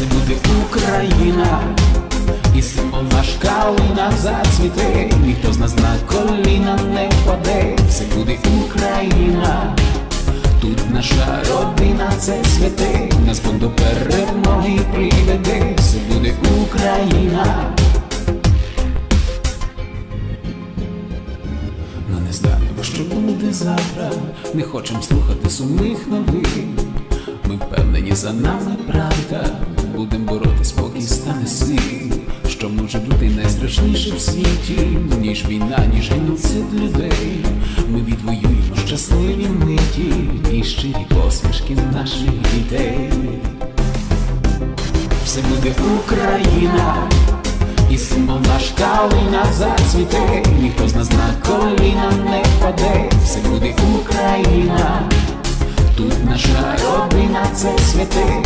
все буде Україна, і символ наш калина зацвіте, ніхто з нас на коліна не впаде, все буде Україна, тут наша родина, це святе, нас Бог до перемоги приведе, все буде Україна. Но не знаємо, що буде завтра, не хочемо слухати сумних новин. Ми впевнені за нами правда, будем боротись, поки стане сил. Що може бути найстрашніше в світі, ніж війна, ніж геноцид людей. Ми відвоюємо щасливі миті і щирі посмішки наших дітей. Все буде Україна, і символ наш калина зацвіте, ніхто з нас на коліна не впаде, все буде Україна, тут наша родина, це святе.